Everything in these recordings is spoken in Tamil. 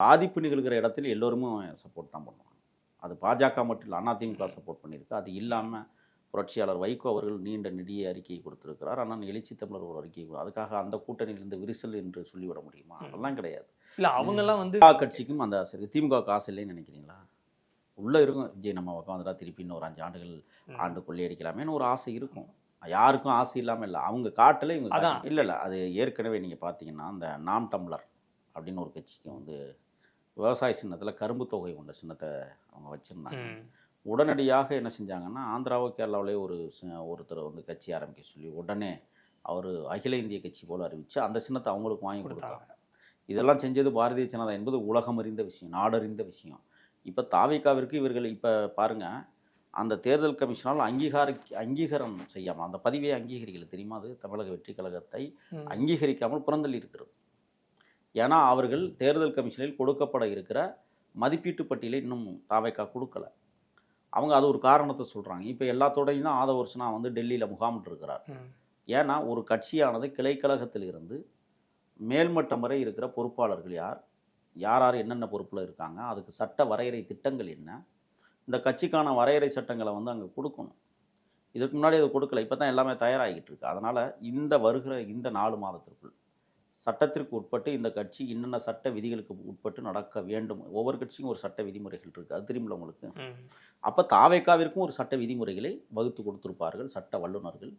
பாதிப்பு நிகழ்கிற இடத்துல எல்லோருமே சப்போர்ட் தான் பண்ணுவாங்க. அது பாஜக மட்டும் இல்லை அதிமுக சப்போர்ட் பண்ணியிருக்கு. அது இல்லாமல் புரட்சியாளர் வைகோ அவர்கள் நீண்ட நெடிய அறிக்கையை கொடுத்திருக்கிறார். ஆனால் எழுச்சி தமிழர் ஒரு அறிக்கை அதுக்காக அந்த கூட்டணியிலிருந்து விரிசல் என்று சொல்லிவிட முடியுமா? அதெல்லாம் கிடையாது. இல்ல அவங்க எல்லாம் வந்து கட்சிக்கும் அந்த திமுக காசு இல்லைன்னு நினைக்கிறீங்களா? உள்ளே இருக்கும். விஜய் நம்ம பக்கம் வந்துட்டா திருப்பி இன்னும் ஒரு அஞ்சு ஆண்டுகள் ஆண்டு கொள்ளையடிக்கலாமேன்னு ஒரு ஆசை இருக்கும். யாருக்கும் ஆசை இல்லாமல் இல்லை. அவங்க காட்டல இவங்க. இல்லை இல்லை. அது ஏற்கனவே நீங்கள் பார்த்தீங்கன்னா அந்த நாம் டம்ளர் அப்படின்னு ஒரு கட்சிக்கு வந்து விவசாய சின்னத்தில் கரும்பு தொகை கொண்ட சின்னத்தை அவங்க வச்சுருந்தாங்க. உடனடியாக என்ன செஞ்சாங்கன்னா ஆந்திராவோ கேரளாவிலே ஒரு ஒருத்தர் வந்து கட்சி ஆரம்பிக்க சொல்லி உடனே அவர் அகில இந்திய கட்சி போல அறிவிச்சு அந்த சின்னத்தை அவங்களுக்கு வாங்கி கொடுத்தாங்க. இதெல்லாம் செஞ்சது பாரதிய ஜனதா என்பது உலகம் அறிந்த விஷயம் நாடறிந்த விஷயம். இப்போ தாவிகாவிற்கு இவர்கள் இப்போ பாருங்க அந்த தேர்தல் கமிஷனால் அங்கீகார அங்கீகாரம் செய்யாமல் அந்த பதிவை அங்கீகரிக்கல. தெரியுமா அது? தமிழக வெற்றி கழகத்தை. அங்கீகரிக்காமல் புறந்தள்ளி இருக்கிறது. ஏன்னா அவர்கள் தேர்தல் கமிஷனில் கொடுக்கப்பட இருக்கிற மதிப்பீட்டு பட்டியலை இன்னும் தாவைக்கா கொடுக்கல. அவங்க அது ஒரு காரணத்தை சொல்கிறாங்க இப்போ எல்லாத்தோடையும் தான் ஆதவர்ஷனா வந்து டெல்லியில் முகாமிட்டு இருக்கிறார். ஏன்னா ஒரு கட்சியானது கிளைக்கழகத்தில் இருந்து மேல்மட்டம் வரை இருக்கிற பொறுப்பாளர்கள் யார்? யார் யார் என்னென்ன பொறுப்பில் இருக்காங்க? அதுக்கு சட்ட வரையறை திட்டங்கள் என்ன? இந்த கட்சிக்கான வரையறை சட்டங்களை வந்து அங்கே கொடுக்கணும். இதுக்கு முன்னாடி அது கொடுக்கல. இப்போ தான் எல்லாமே தயாராகிட்டு இருக்கு. அதனால் இந்த வருகிற இந்த நாலு மாதத்திற்குள் சட்டத்திற்கு உட்பட்டு இந்த கட்சி என்னென்ன சட்ட விதிகளுக்கு உட்பட்டு நடக்க வேண்டும். ஒவ்வொரு கட்சிக்கும் ஒரு சட்ட விதிமுறைகள் இருக்குது அது தெரியுமில்ல உங்களுக்கு. அப்போ தாவேக்காவிற்கும் ஒரு சட்ட விதிமுறைகளை வகுத்து கொடுத்திருப்பார்கள் சட்ட வல்லுநர்கள்.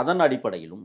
அதன் அடிப்படையிலும்